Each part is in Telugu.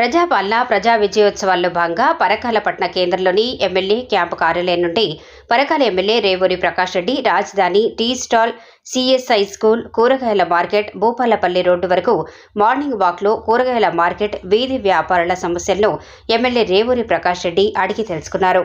ప్రజాపాలన ప్రజా విజయోత్సవాల్లో భాగంగా పరకాలపట్న కేంద్రంలోని ఎమ్మెల్యే క్యాంపు కార్యాలయం నుండి Parakala MLA Revuri Prakash Reddy Rajdhani tea stall CSI school కూరగాయల మార్కెట్ భూపాలపల్లి రోడ్డు వరకు మార్నింగ్ వాక్లో కూరగాయల మార్కెట్ వీధి వ్యాపారుల సమస్యలను ఎమ్మెల్యే రేవూరి ప్రకాష్ రెడ్డి అడిగి తెలుసుకున్నారు.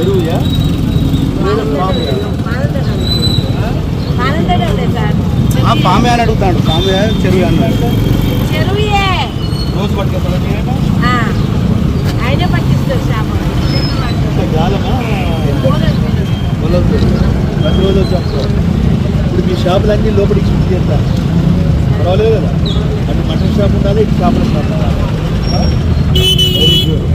చెరువుయా ఆ, పామే అని అడుగుతాడు. పామే చెరువు అన్నాడు. రోజు పట్టుకెళ్తాడు ఆయనే జాలమా? పొలం ప్రతిరోజు వచ్చి ఇప్పుడు మీ షాపులన్నీ లోపలికి షిఫ్ట్ చేస్తా పర్వాలేదు కదా? అటు మటన్ షాప్ ఉండాలి ఇటు చేపల షాప్ ఉండాలి. వెరీ గుడ్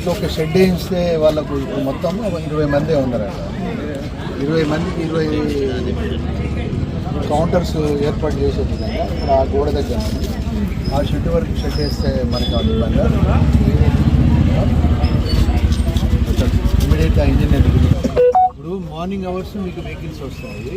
ఇట్లా ఒక షెడ్ వేయిస్తే వాళ్ళకు ఇప్పుడు మొత్తం ఇరవై మంది ఉన్నారంట. ఇరవై మందికి ఇరవై కౌంటర్స్ ఏర్పాటు చేసే విధంగా ఇప్పుడు ఆ గోడ దగ్గర ఆ షెడ్ వరకు షెడ్ వేస్తే మనకి అనుబంధంగా ఇమీడియట్గా ఇంజనీర్ ఇప్పుడు మార్నింగ్ అవర్స్ మీకు వెహికల్స్ వస్తాయి.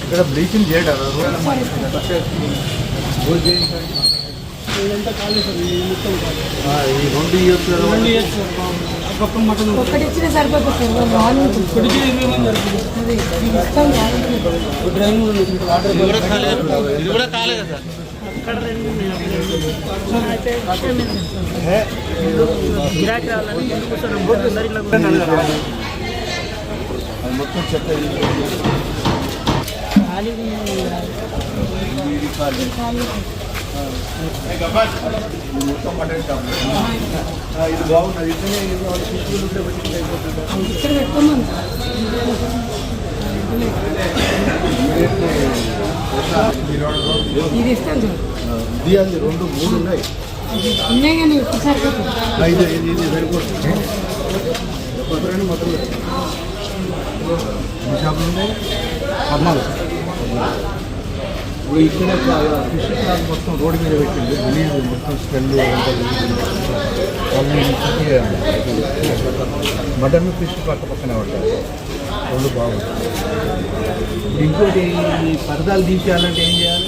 ఇక్కడ బ్లీచింగ్ చేయడం ఈ రెండు ఇయర్స్ ఒక్కటి ఇచ్చిన సరిపోతుంది సార్ మార్నింగ్ అది ఇస్తాం అది మొత్తం చెత్త మొత్తం మటన్ షాప్ ఆ, ఇది బాగున్నది ఇట్లనే ఇది వాళ్ళ శిశువులు ఉంటే పెట్టుకుంటే అయిపోతుంది ఇక్కడ పెట్టుకున్నాం ఇది ఇస్తాం సార్ ఇది అది రెండు మూడు ఉన్నాయి. ఇది ఇది ఇది సరిపోతుంది కొత్తరండి మొత్తం ఎన్ని షాపులు ఉన్నాయి? పద్నాలుగు ఇప్పుడు ఇక్కడే ఫిష్ షాప్ మొత్తం రోడ్డు మీద పెట్టింది. గలీజ్ మొత్తం స్మెల్ మటన్ ఫిష్ పక్క పక్కనే ఉంటాయి రెండు బాగుంటాయి ఇప్పుడు ఇంకోటి పరదాలు తీసేయాలంటే ఏం చేయాలి?